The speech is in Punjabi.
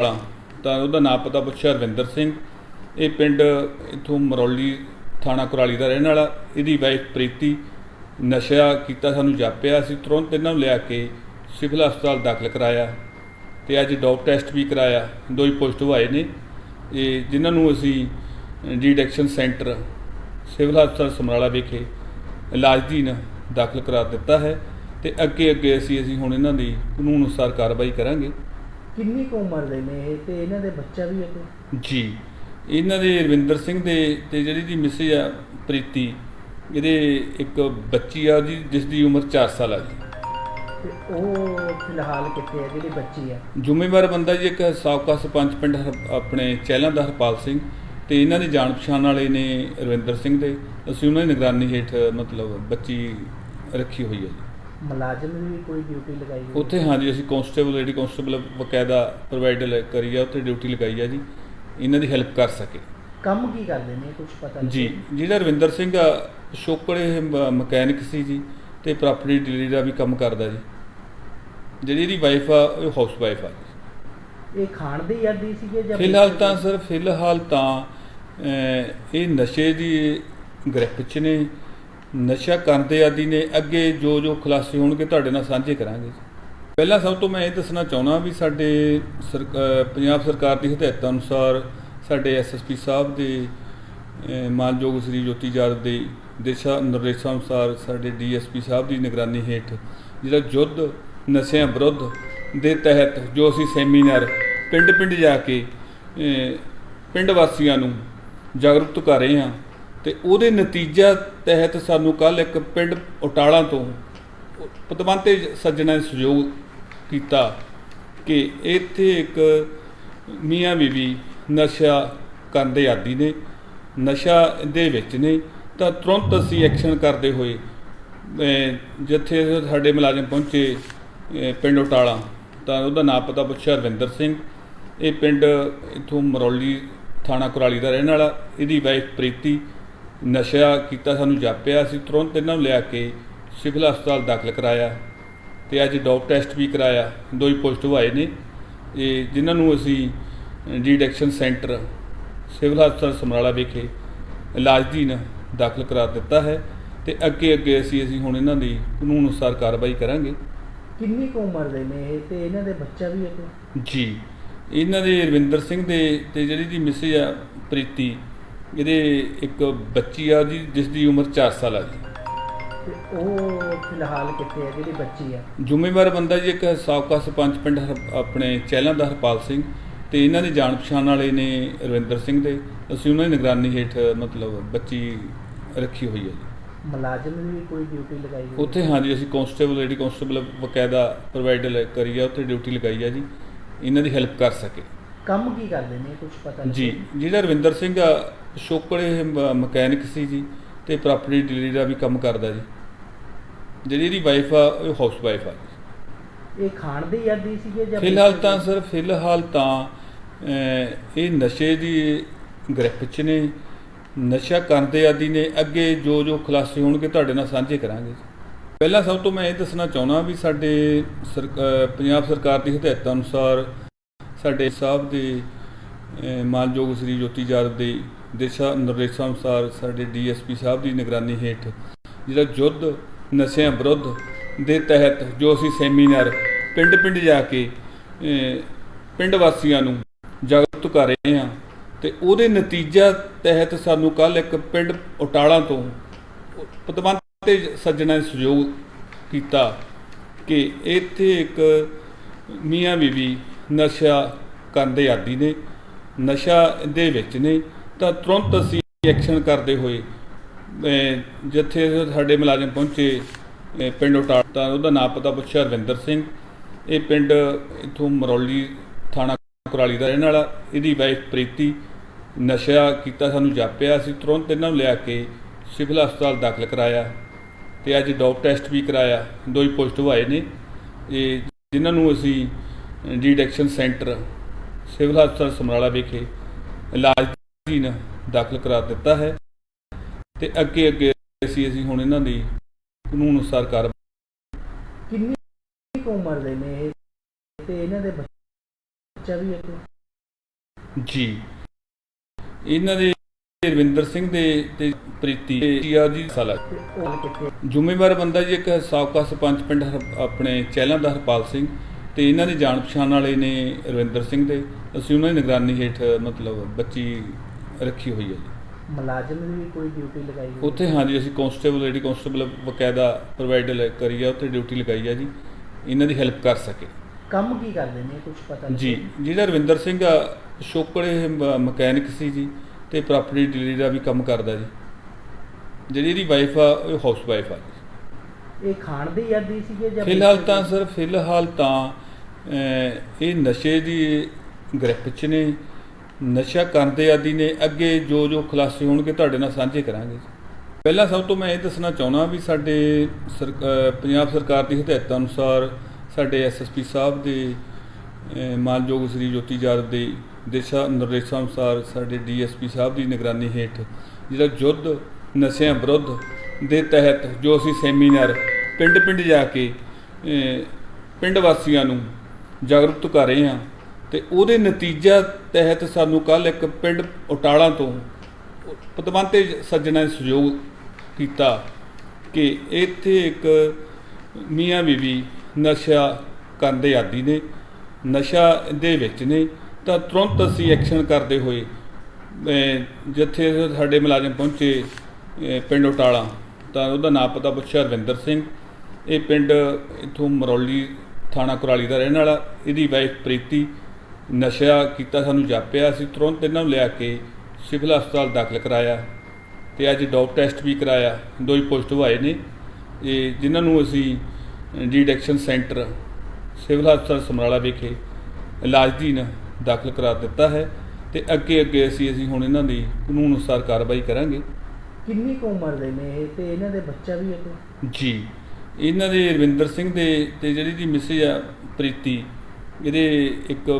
ਵਾਲਾ। ਤਾਂ ਉਹਦਾ ਨਾਂ ਪਤਾ ਪੁੱਛਿਆ ਰਵਿੰਦਰ ਸਿੰਘ। ਇਹ ਪਿੰਡ ਇਥੋਂ ਮਰੌਲੀ ਥਾਣਾ ਕੁਰਾਲੀ ਦਾ ਰਹਿਣ ਵਾਲਾ। ਇਹਦੀ ਵਾਈਫ ਪ੍ਰੀਤੀ ਨਸ਼ਾ ਕੀਤਾ, ਸਾਨੂੰ ਜਾਪਿਆ। ਅਸੀਂ ਤੁਰੰਤ ਇਹਨਾਂ ਨੂੰ ਲਿਆ ਕੇ ਸਿਵਲ ਹਸਪਤਾਲ ਦਾਖਲ ਕਰਾਇਆ ਤੇ ਅੱਜ ਡੋਪ ਟੈਸਟ ਵੀ ਕਰਾਇਆ। ਦੋ ਹੀ ਪੋਜ਼ਿਟਿਵ ਆਏ ਨੇ। ਇਹ ਜਿਨ੍ਹਾਂ ਨੂੰ ਅਸੀਂ ਡਿਟੈਕਸ਼ਨ ਸੈਂਟਰ ਸਿਵਲ ਹਸਪਤਾਲ ਸਮਰਾਲਾ ਵਿਖੇ ਇਲਾਜ ਦੀਨ ਦਾਖਲ ਕਰਾ ਦਿੱਤਾ ਹੈ ਤੇ ਅੱਗੇ ਅੱਗੇ ਅਸੀਂ ਅਸੀਂ ਹੁਣ ਇਹਨਾਂ ਦੀ ਕਾਨੂੰਨ ਅਨੁਸਾਰ ਕਾਰਵਾਈ ਕਰਾਂਗੇ। ਕਿੰਨੀ ਕੁ ਉਮਰ ਦੇ ਨੇ ਇਹ ਤੇ ਇਹਨਾਂ ਦੇ ਬੱਚਾ ਵੀ ਹੈ ਕੋਈ? ਜੀ ਇਹਨਾਂ ਦੇ ਰਵਿੰਦਰ ਸਿੰਘ ਦੇ ਤੇ ਜਿਹੜੀ ਦੀ ਮਿਸਿਸ ਆ ਪ੍ਰੀਤੀ ਇਹਦੇ ਇੱਕ ਬੱਚੀ ਆ ਜੀ ਜਿਸ ਦੀ ਉਮਰ 4 ਸਾਲ ਆ ਜੀ। ਤੇ ਉਹ ਫਿਲਹਾਲ ਕਿੱਥੇ ਹੈ? ਜਿਹੜੀ ਬੱਚੀ ਹੈ ਜ਼ਿੰਮੇਵਾਰ ਬੰਦਾ ਜੀ ਇੱਕ ਸਾਬਕਾ ਸਰਪੰਚ ਪਿੰਡ ਹਰ- ਆਪਣੇ ਚਹਿਲਾਂ ਦਾ ਹਰਪਾਲ ਸਿੰਘ ਤੇ ਇਹਨਾਂ ਦੀ ਜਾਣ ਪਛਾਣ ਵਾਲੇ ਨੇ ਰਵਿੰਦਰ ਸਿੰਘ ਦੇ। ਅਸੀਂ ਉਹਨਾਂ ਦੀ ਨਿਗਰਾਨੀ ਹੇਠ ਮਤਲਬ ਬੱਚੀ ਰੱਖੀ ਹੋਈ ਹੈ ਜੀ। ਮੁਲਾਜ਼ਮ ਦੀ ਵੀ ਕੋਈ ਡਿਊਟੀ ਲਗਾਈ ਹੋਈ ਉੱਥੇ ਹਾਂਜੀ ਅਸੀਂ ਕਾਂਸਟੇਬਲ ਲੇਡੀ ਕਾਂਸਟੇਬਲ ਬਕਾਇਦਾ ਪ੍ਰੋਵਾਈਡ ਕਰੀ ਆ ਉੱਥੇ ਡਿਊਟੀ ਲਗਾਈ ਆ ਜੀ। ਇਹਨਾਂ ਦੀ ਹੈਲਪ ਕਰ ਸਕੇ। ਕੰਮ ਕੀ ਕਰਦੇ ਨੇ ਕੁਝ ਪਤਾ ਨਹੀਂ ਜੀ ਜਿਹੜਾ ਰਵਿੰਦਰ ਸਿੰਘ ਪਿਛੋਕੜੇ ਮਕੈਨਿਕ ਸੀ ਜੀ ਤੇ ਪ੍ਰਾਪਰਟੀ ਡੀਲਰ ਦਾ ਵੀ ਕੰਮ ਕਰਦਾ ਜੀ। ਜਿਹੜੀ ਇਹਦੀ ਵਾਈਫ ਆ ਉਹ ਹਾਊਸ ਵਾਈਫ ਆ ਇਹ ਖਾਣ ਦੇ ਆਦੀ ਸੀਗੇ ਜਾਂ ਫਿਲਹਾਲ ਤਾਂ? ਸਰ ਫਿਲਹਾਲ ਤਾਂ ਇਹ ਨਸ਼ੇ ਦੀ ਗ੍ਰਿਫ 'ਚ ਨੇ। ਨਸ਼ਾ ਕਰਦੇ ਆਦੀ ਨੇ ਅੱਗੇ ਜੋ ਜੋ ਖੁਲਾਸੇ ਹੋਣਗੇ ਤੁਹਾਡੇ ਨਾਲ ਸਾਂਝੇ ਕਰਾਂਗੇ ਪਹਿਲਾਂ ਸਭ ਤੋਂ ਮੈਂ ਇਹ ਦੱਸਣਾ ਚਾਹੁੰਦਾ ਵੀ ਸਾਡੇ ਸਰਕ- ਪੰਜਾਬ ਸਰਕਾਰ ਦੀ ਹਦਾਇਤਾਂ ਅਨੁਸਾਰ ਸਾਡੇ ਐਸਐਸਪੀ ਸਾਹਿਬ ਦੇ ਮਾਨਯੋਗ ਸ੍ਰੀ ਜੋਤੀ ਜਾਦਵ ਦੇ ਦਿਸ਼ਾ ਨਿਰਦੇਸ਼ਾਂ ਅਨੁਸਾਰ ਸਾਡੇ ਡੀਐਸਪੀ ਸਾਹਿਬ ਦੀ ਨਿਗਰਾਨੀ ਹੇਠ ਜਿਹੜਾ ਯੁੱਧ ਨਸ਼ਿਆਂ ਵਿਰੁੱਧ ਦੇ ਤਹਿਤ ਜੋ ਅਸੀਂ ਸੈਮੀਨਾਰ ਪਿੰਡ ਪਿੰਡ ਜਾ ਕੇ ਪਿੰਡ ਵਾਸੀਆਂ ਨੂੰ ਜਾਗਰੂਕ ਕਰ ਰਹੇ ਹਾਂ ਤੇ ਉਹਦੇ ਨਤੀਜਾ ਤਹਿਤ ਸਾਨੂੰ ਕੱਲ ਇੱਕ ਪਿੰਡ ਉਟਾਲਾ ਤੋਂ ਪਤਵੰਤੇ ਸੱਜਣਾ ਨੇ ਸਹਿਯੋਗ ਕੀਤਾ ਕਿ ਇੱਥੇ ਇੱਕ ਮੀਆਂ ਬੀਬੀ ਨਸ਼ਾ ਕਰਨ ਦੇ ਆਦੀ ਨੇ, ਨਸ਼ਾ ਦੇ ਵਿੱਚ ਨੇ, ਤਾਂ ਤੁਰੰਤ ਅਸੀਂ ਐਕਸ਼ਨ ਕਰਦੇ ਹੋਏ ਜਿੱਥੇ ਸਾਡੇ ਮੁਲਾਜ਼ਮ ਪਹੁੰਚੇ ਪਿੰਡ ਉਟਾਲਾ, ਤਾਂ ਉਹਦਾ ਨਾਮ ਪਤਾ ਪੁੱਛਿਆ ਰਵਿੰਦਰ ਸਿੰਘ। ਇਹ ਪਿੰਡ ਇਥੋਂ ਮਰੌਲੀ ਥਾਣਾ ਕੁਰਾਲੀ ਦਾ ਰਹਿਣ ਵਾਲਾ, ਇਹਦੀ ਵਾਈਫ ਪ੍ਰੀਤੀ। ਨਸ਼ਾ ਕੀਤਾ ਸਾਨੂੰ ਜਾਪਿਆ ਅਸੀਂ ਤੁਰੰਤ ਇਹਨਾਂ ਨੂੰ ਲਿਆ ਕੇ ਸਿਵਲ ਹਸਪਤਾਲ ਦਾਖਲ ਕਰਾਇਆ ਤੇ ਅੱਜ ਡੋਪ ਟੈਸਟ ਵੀ ਕਰਾਇਆ। ਦੋ ਹੀ ਪੋਜ਼ਿਟਿਵ ਆਏ ਨੇ। ਇਹ ਜਿਨ੍ਹਾਂ ਨੂੰ ਅਸੀਂ ਡੀਡੈਕਸ਼ਨ ਸੈਂਟਰ ਸਿਵਲ ਹਸਪਤਾਲ ਸਮਰਾਲਾ ਵਿਖੇ ਇਲਾਜ ਦੀਨ ਦਾਖਲ ਕਰਾ ਦਿੱਤਾ ਹੈ ਤੇ ਅੱਗੇ ਅੱਗੇ ਅਸੀਂ ਅਸੀਂ ਹੁਣ ਇਹਨਾਂ ਦੀ ਕਾਨੂੰਨ ਅਨੁਸਾਰ ਕਾਰਵਾਈ ਕਰਾਂਗੇ। ਕਿੰਨੀ ਕੁ ਉਮਰ ਦੇ ਨੇ ਇਹ ਤੇ ਇਹਨਾਂ ਦੇ ਬੱਚਾ ਵੀ ਹੈ ਜੀ। ਇਹਨਾਂ ਦੇ ਰਵਿੰਦਰ ਸਿੰਘ ਦੇ ਤੇ ਜਿਹੜੀ ਦੀ ਮਿਸਿਸ ਆ ਪ੍ਰੀਤੀ ਇਹਦੇ ਇੱਕ ਬੱਚੀ ਆ ਜੀ ਜਿਸ ਦੀ ਉਮਰ 4 ਸਾਲ ਆ ਜੀ। ਤੇ ਉਹ ਫਿਲਹਾਲ ਕਿੱਥੇ ਹੈ ਜਿਹੜੀ ਬੱਚੀ ਹੈ ਜ਼ਿੰਮੇਵਾਰ ਬੰਦਾ ਜੀ ਇੱਕ ਸਾਬਕਾ ਸਰਪੰਚ ਪਿੰਡ ਹਰ- ਆਪਣੇ ਚਹਿਲਾਂ ਦਾ ਹਰਪਾਲ ਸਿੰਘ ਤੇ ਇਹਨਾਂ ਦੀ ਜਾਣ ਪਛਾਣ ਵਾਲੇ ਨੇ ਰਵਿੰਦਰ ਸਿੰਘ ਦੇ। ਅਸੀਂ ਉਹਨਾਂ ਦੀ ਨਿਗਰਾਨੀ ਹੇਠ ਮਤਲਬ ਬੱਚੀ ਰੱਖੀ ਹੋਈ ਹੈ ਜੀ। ਮੁਲਾਜ਼ਮ ਦੀ ਵੀ ਕੋਈ ਡਿਊਟੀ ਲਗਾਈ ਹੋਈ? ਉੱਥੇ ਹਾਂਜੀ ਅਸੀਂ ਕਾਂਸਟੇਬਲ ਲੇਡੀ ਕਾਂਸਟੇਬਲ ਬਕਾਇਦਾ ਪ੍ਰੋਵਾਈਡ ਕਰੀ ਆ ਉੱਥੇ ਡਿਊਟੀ ਲਗਾਈ ਆ ਜੀ। ਇਹਨਾਂ ਦੀ ਹੈਲਪ ਕਰ ਸਕੇ। ਕੰਮ ਕੀ ਕਰਦੇ ਨੇ ਕੁਝ ਪਤਾ ਨਹੀਂ ਜੀ ਜਿਹੜਾ ਰਵਿੰਦਰ ਸਿੰਘ ਆ ਪਿਛੋਕੜੇ ਮਕੈਨਿਕ ਸੀ ਜੀ ਤੇ ਪ੍ਰਾਪਰਟੀ ਡੀਲਰ ਦਾ ਵੀ ਕੰਮ ਕਰਦਾ ਜੀ। ਜਿਹੜੀ ਇਹਦੀ ਵਾਈਫ ਆ ਉਹ ਹਾਊਸ ਵਾਈਫ ਆ ਇਹ ਖਾਣ ਦੇ ਆਦੀ ਸੀਗੇ ਜਾਂ ਫਿਲਹਾਲ ਤਾਂ? ਸਰ ਫਿਲਹਾਲ ਤਾਂ ਇਹ ਨਸ਼ੇ ਦੀ ਗ੍ਰਿਫ 'ਚ ਨੇ। ਨਸ਼ਾ ਕਰਦੇ ਆਦੀ ਨੇ ਅੱਗੇ ਜੋ ਜੋ ਖੁਲਾਸੇ ਹੋਣਗੇ ਤੁਹਾਡੇ ਨਾਲ ਸਾਂਝੇ ਕਰਾਂਗੇ ਪਹਿਲਾਂ ਸਭ ਤੋਂ ਮੈਂ ਇਹ ਦੱਸਣਾ ਚਾਹੁੰਦਾ ਵੀ ਸਾਡੇ ਪੰਜਾਬ ਸਰਕਾਰ ਦੀ ਹਦਾਇਤਾਂ ਅਨੁਸਾਰ ਸਾਡੇ ਸਾਹਿਬ ਦੇ ਮਾਨਯੋਗ ਸ੍ਰੀ ਜੋਤੀ ਜਾਦਵ ਦੇ ਦਿਸ਼ਾ ਨਿਰਦੇਸ਼ਾਂ ਅਨੁਸਾਰ ਸਾਡੇ ਡੀਐਸਪੀ ਸਾਹਿਬ ਦੀ ਨਿਗਰਾਨੀ ਹੇਠ ਜਿਹੜਾ ਯੁੱਧ ਨਸ਼ਿਆਂ ਵਿਰੁੱਧ ਦੇ ਤਹਿਤ ਜੋ ਅਸੀਂ ਸੈਮੀਨਾਰ ਪਿੰਡ ਪਿੰਡ ਜਾ ਕੇ ਪਿੰਡ ਵਾਸੀਆਂ ਨੂੰ ਜਾਗਰੂਕ ਕਰ ਰਹੇ ਹਾਂ ਤੇ ਉਹਦੇ ਨਤੀਜਾ ਤਹਿਤ ਸਾਨੂੰ ਕੱਲ ਇੱਕ ਪਿੰਡ ਉਟਾਲਾ ਤੋਂ ਪਤਵੰਤ ਪਤਵੰਤੇ ਸੱਜਣਾ ਨੇ ਸਹਿਯੋਗ ਕੀਤਾ ਕਿ ਇੱਥੇ ਇੱਕ ਮੀਆਂ ਬੀਬੀ ਨਸ਼ਾ ਕਰਨ ਦੇ ਆਦੀ ਨੇ ਨਸ਼ਾ ਦੇ ਵਿੱਚ ਨੇ, ਤਾਂ ਤੁਰੰਤ ਅਸੀਂ ਐਕਸ਼ਨ ਕਰਦੇ ਹੋਏ ਜਿੱਥੇ ਸਾਡੇ ਮੁਲਾਜ਼ਮ ਪਹੁੰਚੇ ਪਿੰਡ ਉਟਾਲਾ, ਤਾਂ ਉਹਦਾ ਨਾਮ ਪਤਾ ਪੁੱਛਿਆ ਰਵਿੰਦਰ ਸਿੰਘ। ਇਹ ਪਿੰਡ ਇਥੋਂ ਮਰੌਲੀ ਥਾਣਾ ਕੁਰਾਲੀ ਦਾ ਰਹਿਣ ਵਾਲਾ, ਇਹਦੀ ਵਾਈਫ ਪ੍ਰੀਤੀ। ਨਸ਼ਾ ਕੀਤਾ, ਸਾਨੂੰ ਜਾਪਿਆ, ਅਸੀਂ ਤੁਰੰਤ ਇਹਨਾਂ ਨੂੰ ਲਿਆ ਕੇ ਸਿਵਲ ਹਸਪਤਾਲ ਦਾਖਲ ਕਰਾਇਆ ਤੇ ਅੱਜ ਡੋਪ ਟੈਸਟ ਵੀ ਕਰਾਇਆ। ਦੋ ਹੀ ਪੋਜ਼ਿਟਿਵ ਆਏ ਨੇ। ਇਹ, ਜਿਨ੍ਹਾਂ ਨੂੰ ਅਸੀਂ ਡੀਡੈਕਸ਼ਨ ਸੈਂਟਰ ਸਿਵਲ ਹਸਪਤਾਲ ਸਮਰਾਲਾ ਵਿਖੇ ਇਲਾਜ ਦੀਨ ਦਾਖਲ ਕਰਾ ਦਿੱਤਾ ਹੈ ਤੇ ਅੱਗੇ ਅੱਗੇ ਅਸੀਂ ਅਸੀਂ ਹੁਣ ਇਹਨਾਂ ਦੀ ਕਾਨੂੰਨ ਅਨੁਸਾਰ ਕਾਰਵਾਈ ਕਿੰਨੀ ਕੁ ਉਮਰ ਦੇ ਨੇ ਇਹ? ਤੇ ਇਹਨਾਂ ਦੇ ਬੱਚਾ ਵੀ ਹੈ ਕੋਈ ਜੀ। ਇਹਨਾਂ ਦੇ ਰਵਿੰਦਰ ਸਿੰਘ ਦੇ ਤੇ ਪ੍ਰੀਤੀ ਜੀਆ ਜੀ ਸਾਲਾ। ਤੇ ਉਹ ਕਿੱਥੇ? ਜ਼ਿੰਮੇਵਾਰ ਬੰਦਾ ਜੀ ਇੱਕ ਸਾਬਕਾ ਸਰਪੰਚ ਪਿੰਡ ਹਰ- ਆਪਣੇ ਚਹਿਲਾਂ ਦਾ ਹਰਪਾਲ ਸਿੰਘ। ਤੇ ਇਹਨਾਂ ਦੇ ਜਾਣ ਪਛਾਣ ਵਾਲੇ ਨੇ ਰਵਿੰਦਰ ਸਿੰਘ ਦੇ ਅਸੀਂ ਉਹਨਾਂ ਦੀ ਨਿਗਰਾਨੀ ਹੇਠ ਮਤਲਬ ਬੱਚੀ ਰੱਖੀ ਹੋਈ ਹੈ ਜੀ। ਮੁਲਾਜ਼ਮ ਦੀ ਵੀ ਕੋਈ ਡਿਊਟੀ ਲਗਾਈ ਹੋਈ ਹੈ? ਉੱਥੇ ਹਾਂਜੀ ਅਸੀਂ ਕਾਂਸਟੇਬਲ ਲੇਡੀ ਕਾਂਸਟੇਬਲ ਬਕਾਇਦਾ ਪ੍ਰੋਵਾਈਡ ਕਰੀ ਆ ਉੱਥੇ ਡਿਊਟੀ ਲਗਾਈ ਆ ਜੀ। ਇਹਨਾਂ ਦੀ ਹੈਲਪ ਕਰ ਸਕੇ। ਕੰਮ ਕੀ ਕਰਦੇ ਨੇ ਕੁਝ ਪਤਾ ਲੱਗਿਆ? ਜੀ ਜਿਹੜਾ ਰਵਿੰਦਰ ਸਿੰਘ ਸ਼ੋਕੜੇ ਮਕੈਨਿਕ ਸੀ ਜੀ ਤੇ ਪ੍ਰਾਪਰਟੀ ਡੀਲਰ ਦਾ ਵੀ ਕੰਮ ਕਰਦਾ ਜੀ। ਜਿਹੜੀ ਇਹਦੀ ਵਾਈਫ ਆ ਉਹ ਹਾਊਸ ਵਾਈਫ ਆ ਜੀ। ਇਹ ਖਾਣ ਦੀ ਆਦੀ ਸੀਗੇ ਜਾਂ ਫਿਲਹਾਲ ਤਾਂ ਸਰ ਫਿਲਹਾਲ ਤਾਂ ਇਹ ਨਸ਼ੇ ਦੀ ਗ੍ਰਿਫਤ 'ਚ ਨੇ, ਨਸ਼ਾ ਕਰਨ ਦੇ ਆਦੀ ਨੇ, ਅੱਗੇ ਜੋ ਜੋ ਖੁਲਾਸੇ ਹੋਣਗੇ ਤੁਹਾਡੇ ਨਾਲ ਸਾਂਝੇ ਕਰਾਂਗੇ ਪਹਿਲਾਂ ਸਭ ਤੋਂ ਮੈਂ ਇਹ ਦੱਸਣਾ ਚਾਹੁੰਦਾ ਵੀ ਸਾਡੇ ਸਰਕ- ਪੰਜਾਬ ਸਰਕਾਰ ਦੀ ਹਦਾਇਤਾਂ ਅਨੁਸਾਰ ਸਾਡੇ ਐਸਐਸਪੀ ਸਾਹਿਬ ਦੇ ਮਾਨਯੋਗ ਸ੍ਰੀ ਜੋਤੀ ਜਾਦਵ ਦੇ ਦਿਸ਼ਾ ਨਿਰਦੇਸ਼ਾਂ ਅਨੁਸਾਰ ਸਾਡੇ ਡੀਐਸਪੀ ਸਾਹਿਬ ਦੀ ਨਿਗਰਾਨੀ ਹੇਠ ਜਿਹੜਾ ਯੁੱਧ ਨਸ਼ਿਆਂ ਵਿਰੁੱਧ ਦੇ ਤਹਿਤ ਜੋ ਅਸੀਂ ਸੈਮੀਨਾਰ ਪਿੰਡ-ਪਿੰਡ ਜਾ ਕੇ ਪਿੰਡ ਵਾਸੀਆਂ ਨੂੰ ਜਾਗਰੂਕ ਕਰ ਰਹੇ ਹਾਂ ਤੇ ਉਹਦੇ ਨਤੀਜਾ ਤਹਿਤ ਸਾਨੂੰ ਕੱਲ ਇੱਕ ਪਿੰਡ ਉਟਾਲਾ ਤੋਂ ਪਤਵੰਤੇ ਸੱਜਣਾ ਨੇ ਸਹਿਯੋਗ ਕੀਤਾ ਕਿ ਇੱਥੇ ਇੱਕ ਮੀਆਂ ਬੀਬੀ ਨਸ਼ਾ ਕਰਨ ਦੇ ਆਦੀ ਨੇ, ਨਸ਼ਾ ਦੇ ਵਿੱਚ ਨੇ, ਤਾਂ ਤੁਰੰਤ ਅਸੀਂ ਐਕਸ਼ਨ ਕਰਦੇ ਹੋਏ ਜਿੱਥੇ ਸਾਡੇ ਮੁਲਾਜ਼ਮ ਪਹੁੰਚੇ ਪਿੰਡ ਉਟਾਲਾ, ਤਾਂ ਉਹਦਾ ਨਾਮ ਪਤਾ ਪੁੱਛਿਆ ਰਵਿੰਦਰ ਸਿੰਘ। ਇਹ ਪਿੰਡ ਇਥੋਂ ਮਰੌਲੀ ਥਾਣਾ ਕੁਰਾਲੀ ਦਾ ਰਹਿਣ ਵਾਲਾ ਇਹਦੀ ਵਾਈਫ ਪ੍ਰੀਤੀ ਨਸ਼ਾ ਕੀਤਾ ਸਾਨੂੰ ਜਾਪਿਆ ਅਸੀਂ ਤੁਰੰਤ ਇਹਨਾਂ ਨੂੰ ਲਿਆ ਕੇ ਸਿਵਲ ਹਸਪਤਾਲ ਦਾਖਲ ਕਰਾਇਆ ਤੇ ਅੱਜ ਡੋਪ ਟੈਸਟ ਵੀ ਕਰਾਇਆ। ਦੋ ਹੀ ਪੋਜ਼ਿਟਿਵ ਆਏ ਨੇ। ਇਹ ਜਿਨ੍ਹਾਂ ਨੂੰ ਅਸੀਂ ਡੀਡੈਕਸ਼ਨ ਸੈਂਟਰ ਸਿਵਲ ਹਸਪਤਾਲ ਸਮਰਾਲਾ ਵਿਖੇ ਇਲਾਜ ਦੀ ਦਾਖਲ ਕਰਾ ਦਿੱਤਾ ਹੈ ਤੇ ਅੱਗੇ ਅੱਗੇ ਅਸੀਂ ਅਸੀਂ ਹੁਣ ਇਹਨਾਂ ਦੀ ਕਾਨੂੰਨ ਅਨੁਸਾਰ ਕਾਰਵਾਈ ਕਰਾਂਗੇ। ਕਿੰਨੀ ਕੁ ਉਮਰ ਦੇ ਨੇ ਇਹ ਤੇ ਇਹਨਾਂ ਦੇ ਬੱਚਾ ਵੀ ਹੈ ਕੋਈ? ਜੀ। ਇਹਨਾਂ ਦੇ ਰਵਿੰਦਰ ਸਿੰਘ ਦੇ ਤੇ ਜਿਹੜੀ ਦੀ ਮਿਸਿਸ ਆ ਪ੍ਰੀਤੀ ਇਹਦੇ ਇੱਕ